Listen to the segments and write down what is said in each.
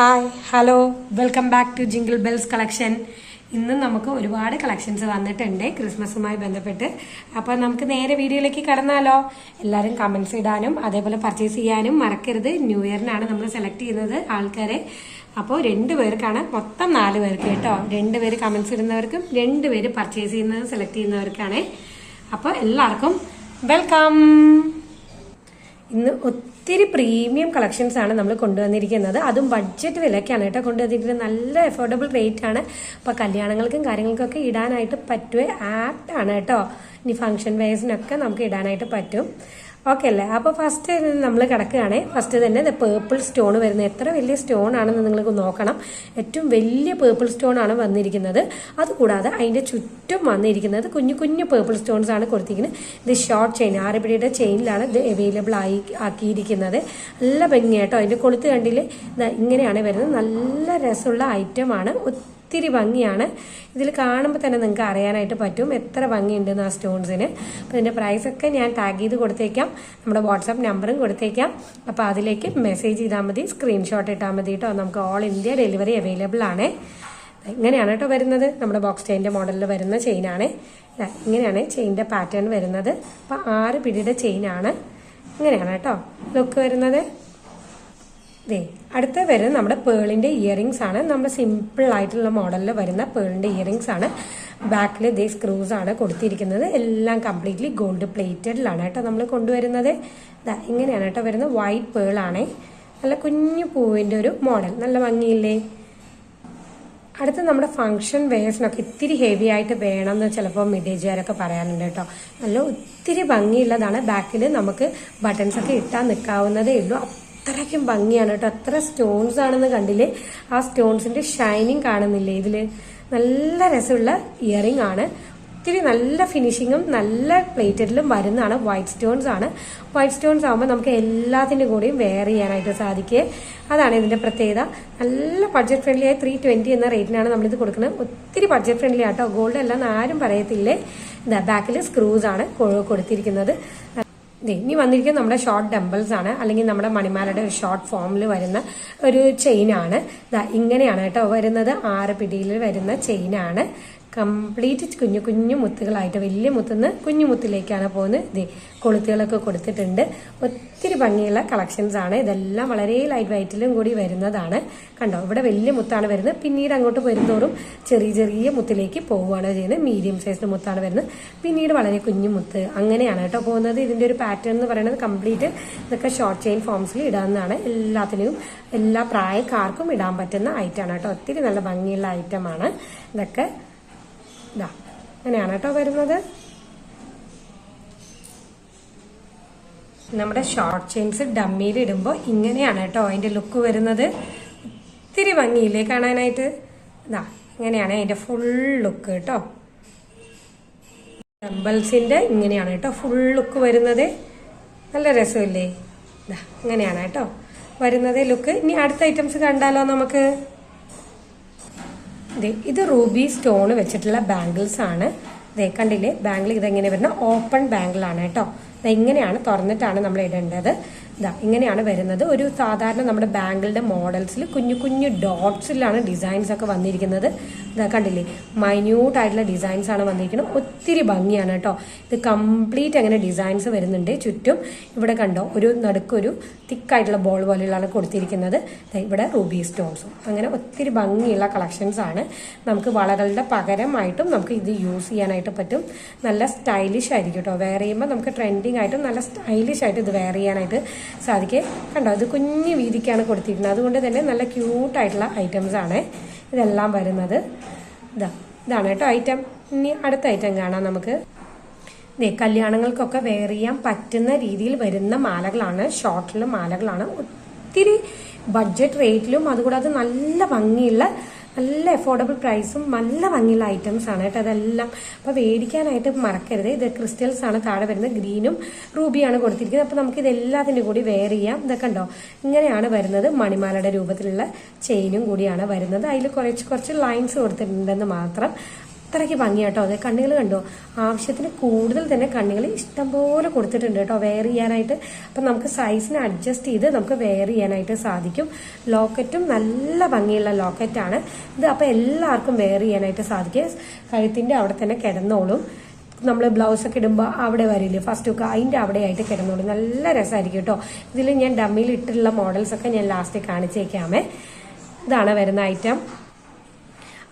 Hi hello welcome back to Jingle Bells collection ഇന്ന് നമുക്ക് ഒരുപാട് കളക്ഷൻസ് വന്നിട്ടുണ്ട് ക്രിസ്മസുമായി ബന്ധപ്പെട്ട്. അപ്പോൾ നമുക്ക് നേരെ വീഡിയോയിലേക്ക് കടന്നാലോ? എല്ലാവരും കമൻസ് ഇടാനും അതേപോലെ പർച്ചേസ് ചെയ്യാനും മറക്കരുത്. ന്യൂ ഇയറിനാണ് നമ്മൾ സെലക്ട് ചെയ്യുന്നത് ആൾക്കാരെ. അപ്പോൾ രണ്ട് പേർക്കാണ് മൊത്തം നാല് പേർക്ക് കേട്ടോ. രണ്ട് പേര് കമൻസ് ഇടുന്നവർക്കും രണ്ട് പേര് പർച്ചേസ് ചെയ്യുന്നത് സെലക്ട് ചെയ്യുന്നവർക്കാണ്. അപ്പോൾ എല്ലാവർക്കും വെൽക്കം ഇന്ന് ഒത്തിരി പ്രീമിയം കളക്ഷൻസ് ആണ് നമ്മൾ കൊണ്ടുവന്നിരിക്കുന്നത്. അതും ബഡ്ജറ്റ് വിലക്കാണ് കേട്ടോ കൊണ്ടുവന്നിരിക്കുന്നത്. നല്ല അഫോർഡബിൾ റേറ്റ് ആണ്. അപ്പോൾ കല്യാണങ്ങൾക്കും കാര്യങ്ങൾക്കൊക്കെ ഇടാനായിട്ട് പറ്റുക ആപ്റ്റ് ആണ് കേട്ടോ. ഇനി ഫംഗ്ഷൻ വെയർസിനൊക്കെ നമുക്ക് ഇടാനായിട്ട് പറ്റും. ഓക്കെ അല്ലേ? അപ്പോൾ ഫസ്റ്റ് നമ്മൾ കിടക്കുകയാണ്. ഫസ്റ്റ് തന്നെ പേർപ്പിൾ സ്റ്റോൺ വരുന്നത്. എത്ര വലിയ സ്റ്റോൺ ആണെന്ന് നിങ്ങൾക്ക് നോക്കണം. ഏറ്റവും വലിയ പേർപ്പിൾ സ്റ്റോൺ ആണ് വന്നിരിക്കുന്നത്. അതുകൂടാതെ അതിന്റെ ചുറ്റും വന്നിരിക്കുന്നത് കുഞ്ഞു കുഞ്ഞു പേർപ്പിൾ സ്റ്റോൺസ് ആണ് കൊടുത്തിരിക്കുന്നത്. ഇത് ഷോർട്ട് ചെയിൻ ആറുപിടിയുടെ ചെയിനിലാണ് ഇത് അവൈലബിൾ ആയി ആക്കിയിരിക്കുന്നത്. നല്ല ഭംഗിയായിട്ടോ അതിന്റെ കൊളുത്ത് കണ്ടിൽ ഇങ്ങനെയാണ് വരുന്നത്. നല്ല രസമുള്ള ഐറ്റമാണ് ഒത്തിരി ഭംഗിയാണ്. ഇതിൽ കാണുമ്പോൾ തന്നെ നിങ്ങൾക്ക് അറിയാനായിട്ട് പറ്റും എത്ര ഭംഗിയുണ്ടെന്ന് ആ സ്റ്റോൺസിന്. അപ്പോൾ ഇതിന്റെ പ്രൈസൊക്കെ ഞാൻ ടാഗ് ചെയ്ത് കൊടുത്തേക്കാം. നമ്മുടെ വാട്സാപ്പ് നമ്പറും കൊടുത്തേക്കാം. അപ്പോൾ അതിലേക്ക് മെസ്സേജ് ചെയ്താൽ മതി. സ്ക്രീൻഷോട്ട് ഇട്ടാൽ മതി കേട്ടോ. നമുക്ക് ഓൾ ഇന്ത്യ ഡെലിവറി അവൈലബിൾ ആണ്. ഇങ്ങനെയാണ് കേട്ടോ വരുന്നത്. നമ്മുടെ ബോക്സ് ചെയിന്റെ മോഡലിൽ വരുന്ന ചെയിനാണ് ഇങ്ങനെയാണ് ചെയിന്റെ പാറ്റേൺ വരുന്നത്. അപ്പോൾ ആറ് പിടിയുടെ ചെയിനാണ് ഇങ്ങനെയാണ് കേട്ടോ. ലുക്ക് വരുന്നത്. ദേ അടുത്ത വരുന്നത് നമ്മുടെ പേളിന്റെ ഇയറിങ്സ് ആണ്. നമ്മുടെ സിമ്പിൾ ആയിട്ടുള്ള മോഡലിൽ വരുന്ന പേളിന്റെ ഇയറിങ്സ് ആണ്. ബാക്കിൽ ദേ സ്ക്രൂസ് ആണ് കൊടുത്തിരിക്കുന്നത്. എല്ലാം കംപ്ലീറ്റ്ലി ഗോൾഡ് പ്ലേറ്റഡിലാണ് കേട്ടോ നമ്മൾ കൊണ്ടുവരുന്നത്. ഇങ്ങനെയാണ് കേട്ടോ വരുന്നത് വൈറ്റ് പേൾ ആണേ നല്ല കുഞ്ഞു പൂവിന്റെ ഒരു മോഡൽ നല്ല ഭംഗിയില്ലേ? അടുത്ത നമ്മുടെ ഫംഗ്ഷൻ വെയേഴ്സിനൊക്കെ ഇത്തിരി ഹെവി ആയിട്ട് വേണമെന്ന് ചിലപ്പോൾ മിഡേജുകാരൊക്കെ പറയാനുണ്ട് കേട്ടോ. നല്ല ഒത്തിരി ഭംഗിയുള്ളതാണ്. ബാക്കിൽ നമുക്ക് ബട്ടൺസ് ഒക്കെ ഇട്ടാൽ നിൽക്കാവുന്നതേ ഉള്ളൂ. അത്രയ്ക്കും ഭംഗിയാണ് കേട്ടോ. അത്ര സ്റ്റോൺസ് ആണെന്ന് കണ്ടില്ലേ? ആ സ്റ്റോൺസിന്റെ ഷൈനിങ് കാണുന്നില്ലേ ഇതിൽ? നല്ല രസമുള്ള ഇയറിംഗ് ആണ്. ഒത്തിരി നല്ല ഫിനിഷിങ്ങും നല്ല പ്ലേറ്റഡിലും വരുന്നതാണ്. വൈറ്റ് സ്റ്റോൺസ് ആണ്. വൈറ്റ് സ്റ്റോൺസ് ആകുമ്പോൾ നമുക്ക് എല്ലാത്തിന്റെ കൂടെയും വെയർ ചെയ്യാനായിട്ട് സാധിക്കുക അതാണ് ഇതിന്റെ പ്രത്യേകത. നല്ല ബഡ്ജറ്റ് ഫ്രണ്ട്ലി ആയി ത്രീ ട്വന്റി എന്ന റേറ്റിനാണ് നമ്മളിത് കൊടുക്കുന്നത്. ഒത്തിരി ബഡ്ജറ്റ് ഫ്രണ്ട്ലി ആട്ടോ ഗോൾഡ് അല്ല ആരും പറയത്തില്ലേ? ബാക്കിൽ സ്ക്രൂസ് ആണ് കൊടുത്തിരിക്കുന്നത്. ഇനി വന്നിരിക്കുന്നത് നമ്മുടെ ഷോർട്ട് ഡംബിൾസ് ആണ്. അല്ലെങ്കിൽ നമ്മുടെ മണിമാലയുടെ ഒരു ഷോർട്ട് ഫോമിൽ വരുന്ന ഒരു ദാ ഇങ്ങനെയാണ് കേട്ടോ വരുന്നത്. ആറ് പിടിയിൽ വരുന്ന ചെയിൻ ആണ്. കംപ്ലീറ്റ് കുഞ്ഞു കുഞ്ഞു മുത്തുകളായിട്ട് വലിയ മുത്തുനിന്ന് കുഞ്ഞു മുത്തിലേക്കാണ് പോകുന്നത്. ദേ കൊളുത്തുകളൊക്കെ കൊടുത്തിട്ടുണ്ട്. ഒത്തിരി ഭംഗിയുള്ള കളക്ഷൻസ് ആണ്. ഇതെല്ലാം വളരെ ലൈറ്റ് വൈറ്റിലും കൂടി വരുന്നതാണ്. കണ്ടോ? ഇവിടെ വലിയ മുത്താണ് വരുന്നത്. പിന്നീട് അങ്ങോട്ട് വരുന്നതോറും ചെറിയ ചെറിയ മുത്തിലേക്ക് പോവുകയാണ് ചെയ്യുന്നത്. മീഡിയം സൈസ് മുത്താണ് വരുന്നത്. പിന്നീട് വളരെ കുഞ്ഞു മുത്ത്. അങ്ങനെയാണ് കേട്ടോ പോകുന്നത്. ഇതിന്റെ ഒരു പാറ്റേൺ എന്ന് പറയുന്നത് കംപ്ലീറ്റ് ഇതൊക്കെ ഷോർട്ട് ചെയിൻ ഫോംസിൽ ഇടാവുന്നതാണ്. എല്ലാത്തിനും എല്ലാ പ്രായക്കാർക്കും ഇടാൻ പറ്റുന്ന ഐറ്റമാണ് കേട്ടോ. ഒത്തിരി നല്ല ഭംഗിയുള്ള ഐറ്റമാണ് ഇതൊക്കെ ഇതാ അങ്ങനെയാണ് കേട്ടോ വരുന്നത്. നമ്മുടെ ഷോർട്ട് ചെയിൻസ് ഡമ്മിയിൽ ഇടുമ്പോൾ ഇങ്ങനെയാണ് കേട്ടോ അതിന്റെ ലുക്ക് വരുന്നത്. ഒത്തിരി ഭംഗിയില്ലേ കാണാനായിട്ട്? ഇതാ ഇങ്ങനെയാണ് അതിന്റെ ഫുൾ ലുക്ക് കേട്ടോ. ഡംബൽസിന്റെ ഇങ്ങനെയാണ് കേട്ടോ ഫുൾ ലുക്ക് വരുന്നത്. നല്ല രസമില്ലേ? ഇതാ ഇങ്ങനെയാണ് കേട്ടോ വരുന്നത് ലുക്ക് ഇനി അടുത്ത ഐറ്റംസ് കണ്ടാലോ നമുക്ക്? ഇത് റൂബി സ്റ്റോൺ വെച്ചിട്ടുള്ള ബാംഗിൾസ് ആണ്. ദേ കണ്ടില്ലേ? ബാംഗിൾ ഇതെങ്ങനെ വരുന്ന? ഓപ്പൺ ബാംഗിളാണ് കേട്ടോ. ഇതെങ്ങനെയാണ് തുറന്നിട്ടാണ് നമ്മൾ ഇടേണ്ടത്. ഇതാ ഇങ്ങനെയാണ് വരുന്നത്. ഒരു സാധാരണ നമ്മുടെ ബാങ്കിളുടെ മോഡൽസിൽ കുഞ്ഞു കുഞ്ഞു ഡോട്ട്സിലാണ് ഡിസൈൻസ് ഒക്കെ വന്നിരിക്കുന്നത്. ഇതാ കണ്ടില്ലേ? മൈന്യൂട്ട് ആയിട്ടുള്ള ഡിസൈൻസ് ആണ് വന്നിരിക്കുന്നത്. ഒത്തിരി ഭംഗിയാണ് കേട്ടോ. ഇത് കംപ്ലീറ്റ് അങ്ങനെ ഡിസൈൻസ് വരുന്നുണ്ട് ചുറ്റും. ഇവിടെ കണ്ടോ ഒരു നടുക്കൊരു തിക്കായിട്ടുള്ള ബോൾ പോലെയുള്ളതാണ് കൊടുത്തിരിക്കുന്നത്. ഇവിടെ റൂബി സ്റ്റോൺസും. അങ്ങനെ ഒത്തിരി ഭംഗിയുള്ള കളക്ഷൻസ് ആണ്. നമുക്ക് വളകളുടെ പകരമായിട്ടും നമുക്ക് ഇത് യൂസ് ചെയ്യാനായിട്ട് പറ്റും. നല്ല സ്റ്റൈലിഷ് ആയിരിക്കും കേട്ടോ. വെയർ ചെയ്യുമ്പോൾ നമുക്ക് ട്രെൻഡിങ് ആയിട്ടും നല്ല സ്റ്റൈലിഷ് ആയിട്ട് ഇത് വെയർ ചെയ്യാനായിട്ട് സാധിക്കും. കണ്ടോ ഇത് കുഞ്ഞ് വീതിക്കാണ് കൊടുത്തിരിക്കുന്നത്. അതുകൊണ്ട് തന്നെ നല്ല ക്യൂട്ടായിട്ടുള്ള ഐറ്റംസ് ആണ് ഇതെല്ലാം വരുന്നത്. ഇതാ ഇതാണ് കേട്ടോ ഐറ്റം ഇനി അടുത്ത ഐറ്റം കാണാം നമുക്ക്. കല്യാണങ്ങൾക്കൊക്കെ വെയർ ചെയ്യാൻ പറ്റുന്ന രീതിയിൽ വരുന്ന മാലകളാണ്. ഷോർട്ടിലും മാലകളാണ്. ഒത്തിരി ബഡ്ജറ്റ് റേറ്റിലും അതുകൂടാതെ നല്ല ഭംഗിയുള്ള നല്ല അഫോർഡബിൾ പ്രൈസും നല്ല ഭംഗിയുള്ള ഐറ്റംസ് ആണ് കേട്ടോ അതെല്ലാം. അപ്പൊ മേടിക്കാനായിട്ട് മറക്കരുത്. ഇത് ക്രിസ്റ്റൽസ് ആണ് താഴെ വരുന്നത്. ഗ്രീനും റൂബിയാണ് കൊടുത്തിരിക്കുന്നത്. അപ്പൊ നമുക്ക് ഇതെല്ലാത്തിന്റെ കൂടി വെയർ ചെയ്യാം. ഇതൊക്കെ ഉണ്ടോ? ഇങ്ങനെയാണ് വരുന്നത്. മണിമാലയുടെ രൂപത്തിലുള്ള ചെയിനും കൂടിയാണ് വരുന്നത്. അതിൽ കുറച്ച് കുറച്ച് ലൈൻസ് കൊടുത്തിട്ടുണ്ടെന്ന് മാത്രം അത്രയ്ക്ക് ഭംഗിയാട്ടോ അത് കണ്ണികൾ കണ്ടോ? ആവശ്യത്തിന് കൂടുതൽ തന്നെ കണ്ണികൾ ഇഷ്ടംപോലെ കൊടുത്തിട്ടുണ്ട് കേട്ടോ. വെയർ ചെയ്യാനായിട്ട്. അപ്പം നമുക്ക് സൈസിന് അഡ്ജസ്റ്റ് ചെയ്ത് നമുക്ക് വെയർ ചെയ്യാനായിട്ട് സാധിക്കും. ലോക്കറ്റും നല്ല ഭംഗിയുള്ള ലോക്കറ്റാണ് ഇത് അപ്പം എല്ലാവർക്കും വെയർ ചെയ്യാനായിട്ട് സാധിക്കും. കഴുത്തിന്റെ അവിടെ തന്നെ കിടന്നോളും. നമ്മൾ ബ്ലൗസ് ഒക്കെ ഇടുമ്പോൾ അവിടെ വരില്ലേ? ഫസ്റ്റ് ഒക്കെ അതിന്റെ അവിടെ ആയിട്ട് കിടന്നോളും. നല്ല രസമായിരിക്കും കേട്ടോ. ഇതിൽ ഞാൻ ഡമ്മിയിൽ ഇട്ടിട്ടുള്ള മോഡൽസ് ഒക്കെ ഞാൻ ലാസ്റ്റ് കാണിച്ചേക്കാമേ. ഇതാണ് വരുന്ന ഐറ്റം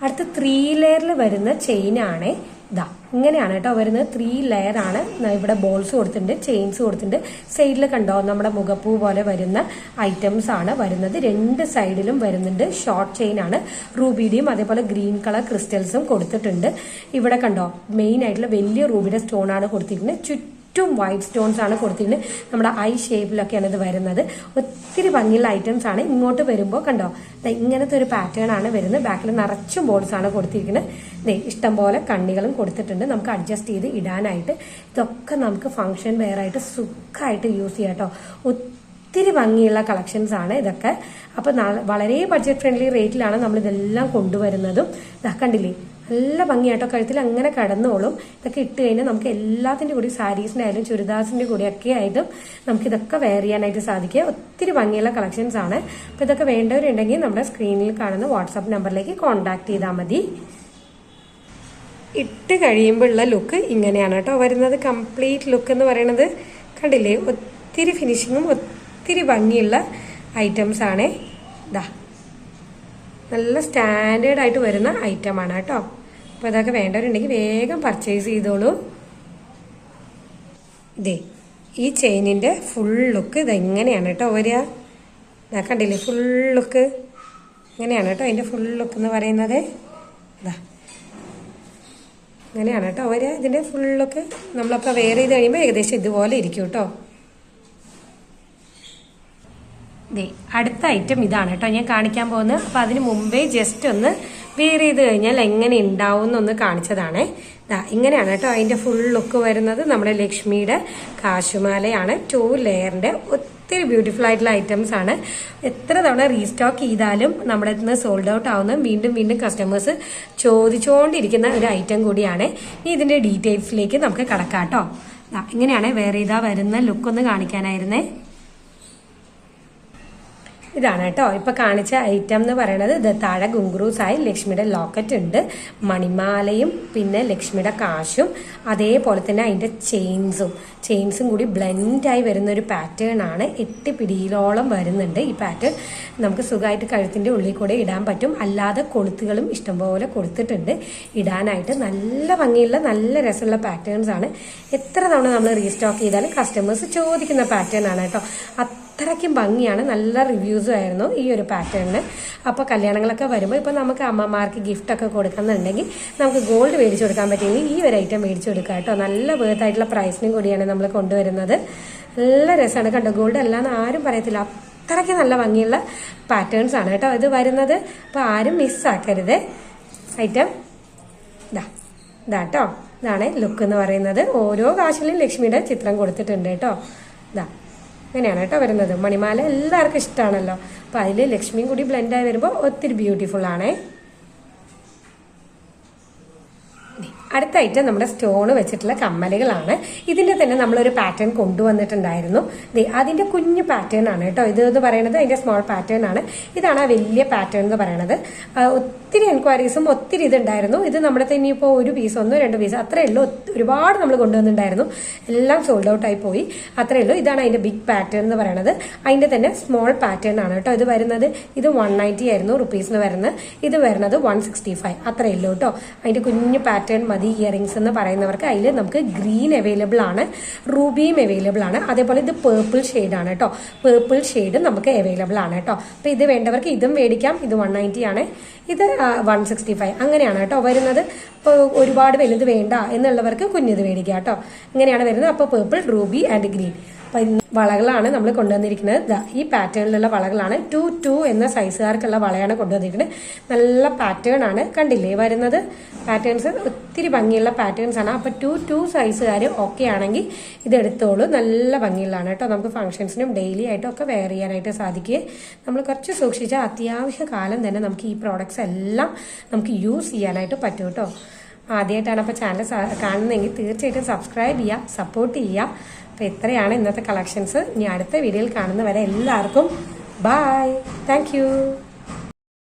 അടുത്ത ത്രീ ലെയറിൽ വരുന്ന ചെയിനാണ് ഇതാ ഇങ്ങനെയാണ് കേട്ടോ വരുന്നത്. ത്രീ ലെയർ ആണ്. ഇവിടെ ബോൾസ് കൊടുത്തിട്ടുണ്ട് ചെയിൻസ് കൊടുത്തിട്ടുണ്ട്. സൈഡിൽ കണ്ടോ നമ്മുടെ മുഖപ്പൂ പോലെ വരുന്ന ഐറ്റംസ് ആണ് വരുന്നത്. രണ്ട് സൈഡിലും വരുന്നുണ്ട്. ഷോർട്ട് ചെയിൻ ആണ്. റൂബിയുടെയും അതേപോലെ ഗ്രീൻ കളർ ക്രിസ്റ്റൽസും കൊടുത്തിട്ടുണ്ട്. ഇവിടെ കണ്ടോ മെയിൻ ആയിട്ടുള്ള വലിയ റൂബിയുടെ സ്റ്റോൺ ആണ് കൊടുത്തിരിക്കുന്നത്. ചുറ്റും ചുറ്റും വൈറ്റ് സ്റ്റോൺസ് ആണ് കൊടുത്തിട്ടുണ്ട് നമ്മുടെ ഐ ഷേപ്പിലൊക്കെയാണ് ഇത് വരുന്നത്. ഒത്തിരി ഭംഗിയുള്ള ഐറ്റംസ് ആണ് ഇങ്ങോട്ട് വരുമ്പോൾ കണ്ടോ? ഇങ്ങനത്തെ ഒരു പാറ്റേൺ ആണ് വരുന്നത്. ബാക്കിൽ നിറച്ചും ബോർഡ്സ് ആണ് കൊടുത്തിരിക്കുന്നത്. ഇഷ്ടം പോലെ കണ്ണികളും കൊടുത്തിട്ടുണ്ട്. നമുക്ക് അഡ്ജസ്റ്റ് ചെയ്ത് ഇടാനായിട്ട്. ഇതൊക്കെ നമുക്ക് ഫംഗ്ഷൻ വെയർ ആയിട്ട് സുഖമായിട്ട് യൂസ് ചെയ്യാം കേട്ടോ. ഒത്തിരി ഭംഗിയുള്ള കളക്ഷൻസ് ആണ് ഇതൊക്കെ. അപ്പൊ വളരെ ബഡ്ജറ്റ് ഫ്രണ്ട്ലി റേറ്റിലാണ് നമ്മൾ ഇതെല്ലാം കൊണ്ടുവരുന്നതും. കണ്ടില്ലേ? നല്ല ഭംഗിയായിട്ടോ കഴുത്തിൽ അങ്ങനെ കടന്നോളും. ഇതൊക്കെ ഇട്ട് കഴിഞ്ഞാൽ നമുക്ക് എല്ലാത്തിന്റെ കൂടി സാരീസിന്റെ ആയാലും ചുരിദാസിന്റെ കൂടി ഒക്കെ ആയിട്ടും നമുക്ക് ഇതൊക്കെ വെയർ ചെയ്യാനായിട്ട് സാധിക്കുക ഒത്തിരി ഭംഗിയുള്ള കളക്ഷൻസ് ആണ്. അപ്പോൾ ഇതൊക്കെ വേണ്ടവരുണ്ടെങ്കിൽ നമ്മുടെ സ്ക്രീനിൽ കാണുന്ന വാട്സാപ്പ് നമ്പറിലേക്ക് കോൺടാക്ട് ചെയ്താൽ മതി. ഇട്ട് കഴിയുമ്പോഴുള്ള ലുക്ക് ഇങ്ങനെയാണ് കേട്ടോ. വരുന്നത് കംപ്ലീറ്റ് ലുക്ക് എന്ന് പറയുന്നത് കണ്ടില്ലേ? ഒത്തിരി ഫിനിഷിങ്ങും ഒത്തിരി ഭംഗിയുള്ള ഐറ്റംസ് ആണേ. ഇതാ നല്ല സ്റ്റാൻഡേർഡ് ആയിട്ട് വരുന്ന ഐറ്റമാണ് കേട്ടോ. അപ്പോൾ ഇതൊക്കെ വേണ്ടവരുണ്ടെങ്കിൽ വേഗം പർച്ചേസ് ചെയ്തോളൂ. ഇതേ ഈ ചെയിനിന്റെ ഫുൾ ലുക്ക് ഇതെങ്ങനെയാണ് കേട്ടോ വരിക. ഞാൻ കണ്ടില്ലേ ഫുൾ ലുക്ക് ഇങ്ങനെയാണ് കേട്ടോ അതിന്റെ ഫുൾ ലുക്ക് എന്ന് പറയുന്നത്. ഇതാ. അങ്ങനെയാണ് കേട്ടോ വരിക ഇതിന്റെ ഫുൾ ലുക്ക് നമ്മളപ്പോൾ വെയർ ചെയ്ത് കഴിയുമ്പോൾ ഏകദേശം ഇതുപോലെ ഇരിക്കും കേട്ടോ. ദേ അടുത്ത ഐറ്റം ഇതാണ് കേട്ടോ ഞാൻ കാണിക്കാൻ പോകുന്നത്. അപ്പോൾ അതിന് മുമ്പേ ജസ്റ്റ് ഒന്ന് വെയർ ചെയ്ത് കഴിഞ്ഞാൽ എങ്ങനെ ഉണ്ടാവും എന്നൊന്ന് കാണിച്ചതാണേ. ദാ ഇങ്ങനെയാണ് കേട്ടോ അതിന്റെ ഫുൾ ലുക്ക് വരുന്നത്. നമ്മുടെ ലക്ഷ്മിയുടെ കാശുമാലയാണ്. ടു ലെയറിന്റെ ഒത്തിരി ബ്യൂട്ടിഫുൾ ആയിട്ടുള്ള ഐറ്റംസ് ആണ്. എത്ര തവണ റീസ്റ്റോക്ക് ചെയ്താലും നമ്മുടെ നിന്ന് സോൾഡ് ഔട്ട് ആവുന്ന വീണ്ടും വീണ്ടും കസ്റ്റമേഴ്സ് ചോദിച്ചുകൊണ്ടിരിക്കുന്ന ഒരു ഐറ്റം കൂടിയാണ്. ഇനി ഇതിന്റെ ഡീറ്റെയിൽസിലേക്ക് നമുക്ക് കടക്കാം കേട്ടോ. ഇങ്ങനെയാണ് വേറെ ഇതാ വരുന്ന ലുക്ക് ഒന്ന് കാണിക്കാനായിരുന്നേ. ഇതാണ് കേട്ടോ. ഇപ്പൊ കാണിച്ച ഐറ്റം എന്ന് പറയുന്നത് ഇത് താഴെ ഗുങ്ക്രൂസായി ലക്ഷ്മിയുടെ ലോക്കറ്റ് ഉണ്ട്. മണിമാലയും പിന്നെ ലക്ഷ്മിയുടെ കാശും. അതേപോലെ തന്നെ അതിന്റെ ചെയിൻസും ചെയിൻസും കൂടി ബ്ലെൻഡായി വരുന്ന ഒരു പാറ്റേൺ ആണ്. എട്ട് പിടിയിലോളം വരുന്നുണ്ട്. ഈ പാറ്റേൺ നമുക്ക് സുഖമായിട്ട് കഴുത്തിന്റെ ഉള്ളിൽ കൂടെ ഇടാൻ പറ്റും. അല്ലാതെ കൊളുത്തുകളും ഇഷ്ടംപോലെ കൊടുത്തിട്ടുണ്ട് ഇടാനായിട്ട് നല്ല ഭംഗിയുള്ള നല്ല രസമുള്ള പാറ്റേൺസ് ആണ്. എത്ര തവണ നമ്മൾ റീസ്റ്റോക്ക് ചെയ്താലും കസ്റ്റമേഴ്സ് ചോദിക്കുന്ന പാറ്റേൺ ആണ് കേട്ടോ. അത്രയ്ക്കും ഭംഗിയാണ്. നല്ല റിവ്യൂസും ആയിരുന്നു ഈ ഒരു പാറ്റേണിന് അപ്പോൾ കല്യാണങ്ങളൊക്കെ വരുമ്പോൾ ഇപ്പോൾ നമുക്ക് അമ്മമാർക്ക് ഗിഫ്റ്റൊക്കെ കൊടുക്കുന്നുണ്ടെങ്കിൽ നമുക്ക് ഗോൾഡ് മേടിച്ചു കൊടുക്കാൻ പറ്റുമെങ്കിൽ ഈ ഒരു ഐറ്റം മേടിച്ചു കൊടുക്കുക കേട്ടോ. നല്ല വേർത്ത് ആയിട്ടുള്ള പ്രൈസിനും കൂടിയാണ് നമ്മൾ കൊണ്ടുവരുന്നത്. നല്ല രസമാണ് കണ്ടോ? ഗോൾഡ് അല്ലാന്ന് ആരും പറയത്തില്ല. അത്രയ്ക്ക് നല്ല ഭംഗിയുള്ള പാറ്റേൺസ് ആണ് കേട്ടോ ഇത് വരുന്നത്. അപ്പോൾ ആരും മിസ്സാക്കരുത് ഐറ്റം ഇതാ ഇതാ ഇതാട്ടോ ഇതാണ് ലുക്ക് എന്ന് പറയുന്നത്. ഓരോ കാശിലും ലക്ഷ്മിയുടെ ചിത്രം കൊടുത്തിട്ടുണ്ട് കേട്ടോ. ഇതാ അങ്ങനെയാണ് കേട്ടോ വരുന്നത്. മണിമാല എല്ലാവർക്കും ഇഷ്ടമാണല്ലോ അപ്പോൾ അതിൽ ലക്ഷ്മിയും കൂടി ബ്ലെൻഡായി വരുമ്പോൾ ഒത്തിരി ബ്യൂട്ടിഫുൾ അടുത്ത ഐറ്റം നമ്മുടെ സ്റ്റോൺ വെച്ചിട്ടുള്ള കമ്മലുകളാണ്. ഇതിന്റെ തന്നെ നമ്മളൊരു പാറ്റേൺ കൊണ്ടുവന്നിട്ടുണ്ടായിരുന്നു. അതിന്റെ കുഞ്ഞു പാറ്റേൺ ആണ് കേട്ടോ. ഇത് എന്ന് പറയുന്നത് അതിന്റെ സ്മോൾ പാറ്റേൺ ആണ്. ഇതാണ് ആ വലിയ പാറ്റേൺ എന്ന് പറയുന്നത് ഒത്തിരി എൻക്വയറീസും ഒത്തിരി ഇതുണ്ടായിരുന്നു. ഇത് നമ്മുടെ തന്നെ ഇപ്പോൾ ഒരു പീസ് ഒന്നോ രണ്ടോ പീസ് അത്രേ ഉള്ളൂ. ഒരുപാട് നമ്മൾ കൊണ്ടുവന്നിട്ടുണ്ടായിരുന്നു. എല്ലാം സോൾഡ് ഔട്ട് ആയി പോയി. അത്രേ ഉള്ളൂ. ഇതാണ് അതിന്റെ ബിഗ് പാറ്റേൺ എന്ന് പറയുന്നത് അതിന്റെ തന്നെ സ്മോൾ പാറ്റേൺ ആണ് കേട്ടോ. ഇത് വരുന്നത് ഇത് വൺ നയന്റി ആയിരുന്നു റുപ്പീസിന് വരുന്നത്. ഇത് വരുന്നത് വൺ സിക്സ്റ്റി ഫൈവ് അത്രേ ഉള്ളൂ കേട്ടോ. അതിന്റെ കുഞ്ഞു പാറ്റേൺ മതി ഇയറിങ്സ് എന്ന് പറയുന്നവർക്ക് അതിൽ നമുക്ക് ഗ്രീൻ അവൈലബിൾ ആണ് റൂബിയും അവൈലബിൾ ആണ്. അതേപോലെ ഇത് പേർപ്പിൾ ആണ് കേട്ടോ. പേർപ്പിൾ ഷെയ്ഡ് നമുക്ക് അവൈലബിൾ ആണ് കേട്ടോ. അപ്പോൾ ഇത് വേണ്ടവർക്ക് ഇതും മേടിക്കാം. ഇത് വൺ നയന്റി ആണ്. ഇത് വൺ സിക്സ്റ്റി ഫൈവ് അങ്ങനെയാണ് കേട്ടോ വരുന്നത്. ഇപ്പോൾ ഒരുപാട് വലുത് വേണ്ട എന്നുള്ളവർക്ക് കുഞ്ഞത് മേടിക്കാം കേട്ടോ. ഇങ്ങനെയാണ് വരുന്നത്. അപ്പോൾ പേർപ്പിൾ റൂബി ആൻഡ് ഗ്രീൻ അപ്പൊ ഇന്ന് വളകളാണ് നമ്മൾ കൊണ്ടുവന്നിരിക്കുന്നത്. ഈ പാറ്റേണിലുള്ള വളകളാണ് ടു ടു എന്ന സൈസുകാർക്കുള്ള വളയാണ് കൊണ്ടുവന്നിരിക്കുന്നത്. നല്ല പാറ്റേൺ ആണ്. കണ്ടില്ലേ വരുന്നത്? പാറ്റേൺസ് ഒത്തിരി ഭംഗിയുള്ള പാറ്റേൺസ് ആണ്. അപ്പൊ ടു ടു സൈസുകാർ ഓക്കെ ആണെങ്കിൽ ഇത് എടുത്തോളൂ നല്ല ഭംഗിയുള്ളതാണ് കേട്ടോ. നമുക്ക് ഫംഗ്ഷൻസിനും ഡെയിലി ആയിട്ടും ഒക്കെ വെയർ ചെയ്യാനായിട്ട് സാധിക്കുകയും നമ്മൾ കുറച്ച് സൂക്ഷിച്ച അത്യാവശ്യ കാലം തന്നെ നമുക്ക് ഈ പ്രോഡക്ട്സ് എല്ലാം നമുക്ക് യൂസ് ചെയ്യാനായിട്ട് പറ്റും കേട്ടോ. ആദ്യമായിട്ടാണ് അപ്പോൾ ചാനൽ കാണുന്നതെങ്കിൽ തീർച്ചയായിട്ടും സബ്സ്ക്രൈബ് ചെയ്യുക സപ്പോർട്ട് ചെയ്യുക. അപ്പോൾ ഇത്രയാണ് ഇന്നത്തെ കളക്ഷൻസ് ഇനി അടുത്ത വീഡിയോയിൽ കാണുന്നവരെ എല്ലാവർക്കും ബായ് താങ്ക്